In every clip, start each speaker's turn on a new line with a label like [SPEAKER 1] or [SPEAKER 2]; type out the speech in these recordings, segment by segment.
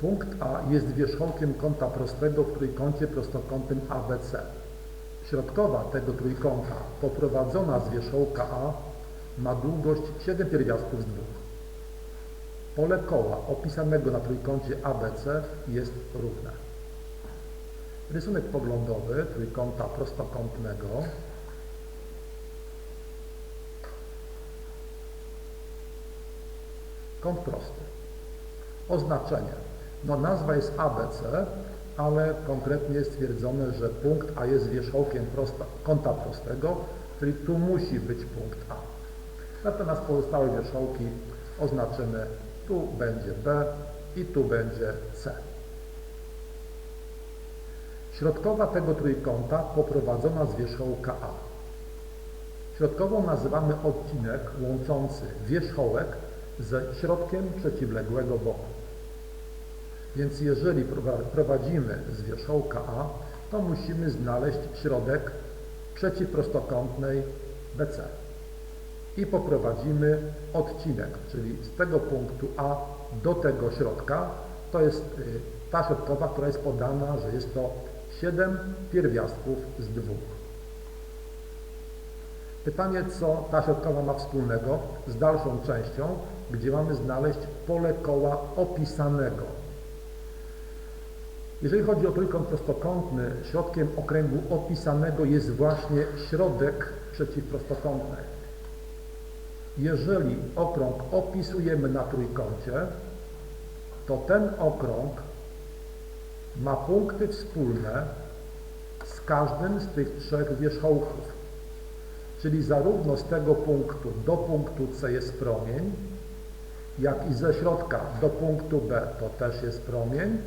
[SPEAKER 1] Punkt A jest wierzchołkiem kąta prostego w trójkącie prostokątnym ABC. Środkowa tego trójkąta poprowadzona z wierzchołka A ma długość 7 pierwiastków z 2. Pole koła opisanego na trójkącie ABC jest równe. Rysunek poglądowy trójkąta prostokątnego Kąt prosty. Oznaczenie. No nazwa jest ABC, ale konkretnie jest stwierdzone, że punkt A jest wierzchołkiem prosta, kąta prostego, czyli tu musi być punkt A. Natomiast pozostałe wierzchołki oznaczymy tu będzie B i tu będzie C. Środkowa tego trójkąta poprowadzona z wierzchołka A. Środkową nazywamy odcinek łączący wierzchołek ze środkiem przeciwległego boku. Więc jeżeli prowadzimy z wierzchołka A, to musimy znaleźć środek przeciwprostokątnej BC. I poprowadzimy odcinek, czyli z tego punktu A do tego środka. To jest y, ta środkowa, która jest podana, że jest to 7 pierwiastków z 2. Pytanie, co ta środkowa ma wspólnego z dalszą częścią, gdzie mamy znaleźć pole koła opisanego. Jeżeli chodzi o trójkąt prostokątny, środkiem okręgu opisanego jest właśnie środek przeciwprostokątny. Jeżeli okrąg opisujemy na trójkącie, to ten okrąg ma punkty wspólne z każdym z tych trzech wierzchołków. Czyli zarówno z tego punktu do punktu C jest promień, jak i ze środka do punktu B to też jest promień,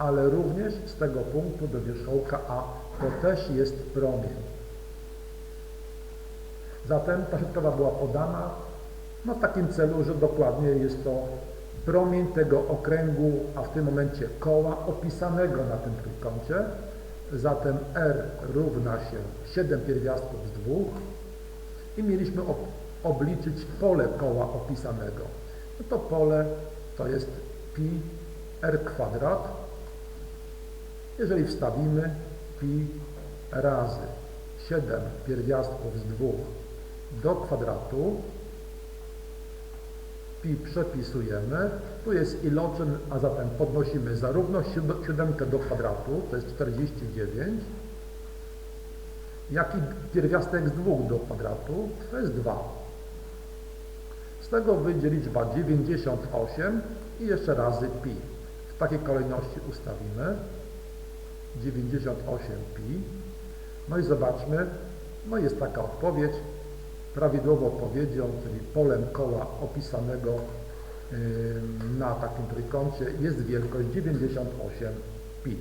[SPEAKER 1] ale również z tego punktu do wierzchołka A to też jest promień. Zatem ta środkowa była podana no w takim celu, że dokładnie jest to promień tego okręgu, a w tym momencie koła opisanego na tym trójkącie. Zatem R równa się 7 pierwiastków z 2 i mieliśmy obliczyć pole koła opisanego. No to pole to jest pi r kwadrat. Jeżeli wstawimy pi razy 7 pierwiastków z 2 do kwadratu, pi przepisujemy, tu jest iloczyn, a zatem podnosimy zarówno siódemkę do kwadratu, to jest 49, jak i pierwiastek z 2 do kwadratu, to jest 2. Z tego wyjdzie liczba 98 i jeszcze razy pi. W takiej kolejności ustawimy 98 pi. No i zobaczmy, no jest taka odpowiedź. Prawidłową odpowiedzią, czyli polem koła opisanego na takim trójkącie jest wielkość 98 pi.